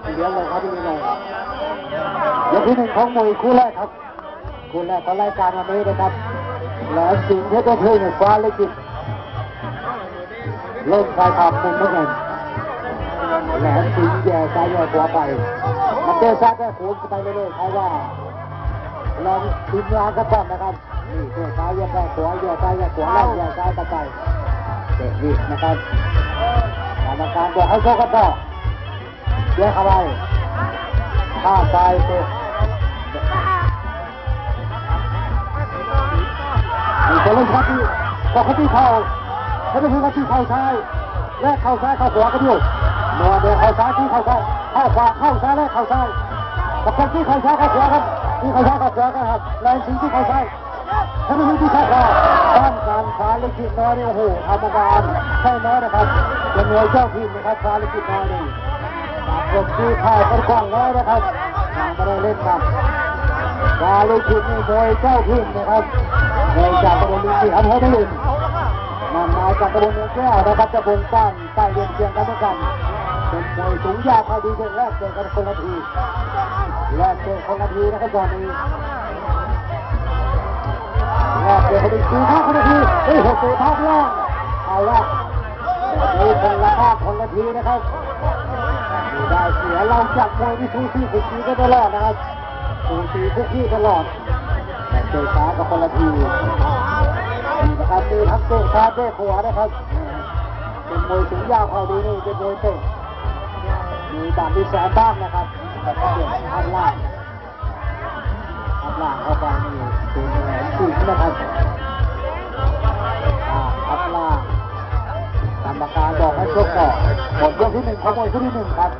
เลี้ยงเลยครับพี่เลยยกที่หนึ่งของมวยคู่แรกครับ คู่แรกของรายการวันนี้นะครับแหลมสิงห์เพชรเพชรฟ้าเลิขิตเล่นชายขอบมุมน้ำเงินแหลมสิงห์แย่ซ้ายแย่ขวาไปมันเดินซ้ายแย่ขวาไปเรื่อยๆเพรว่าแหลมทีมงานก็ต้องนะครับนี่เดินซ้ายแย่แย่ขวาแย่ซ้ายแย่ขวาไล่แย่ซ้ายตะไปเตะนี่นะครับกรรมการบอกให้โชคกันต่อ แย่เขาไปข้าไปเตะมีคนเล่นครับที่บอเขาที่เข่าเขาไม่ถึงเขาที่เข่าซ้ายแลกเข่าซ้ายเข่าขวากันอยู่เมื่อเดินเข่าซ้ายที่เข่าซ้ายเข้าขวาเข้าซ้ายแลกเข่าซ้ายกับคนที่เข่าซ้ายเข่าขวาครับที่เข่าซ้ายเข่าขวาครับแรงสิงที่เข่าซ้ายเขาไม่ถึงที่เข่าขวาต้านการฟ้าลิขิตน้อยนี่โอ้โหทำงานใช่น้อยนะครับเป็นมวยเจ้าทีมนะครับฟ้าลิขิตน้อยนี่ จากคนที่ข่าวเป็นกว้างน้อยนะครับยังไม่ได้เล่นครับดาลูกชิ้นนี่มวยเจ้าพิมนะครับมวยจากตะบนลุงที่อำเภอพะลุนนำมาจากตะบนเมืองแก้วนะครับจะบนตั้งใต้เรียนเชียงกันด้วยกันเป็นมวยสูงยาวพอดีเด็กแรกเจอกันคนละทีแรกเจอคนละทีนะครับตอนนี้แรกเจอคนละทีท่าคนละทีเฮ้ยหกตัวท่าล่างเอาละมีคนละท่าคนละทีนะครับ ได้เสียเราจากมวยที่สู้ที่สุดทีก็ตลอดนะครับสูสีทุกที่ตลอดแต่เตะขากับคนละทีนี่นะครับมีทั้งเตะขาเตะขวานะครับเป็นมวยสูงยาวเขาดีนี่เป็นมวยเตะมีบาดมีแสนบ้างนะครับแต่ก็เปลี่ยนอันล่างอันล่างเข้าไปนี่เป็นแหลมสิงนะครับ บอกให้ชกก่อนหมดยกที่หนึ่งขโมวยที่หนึ่งครับ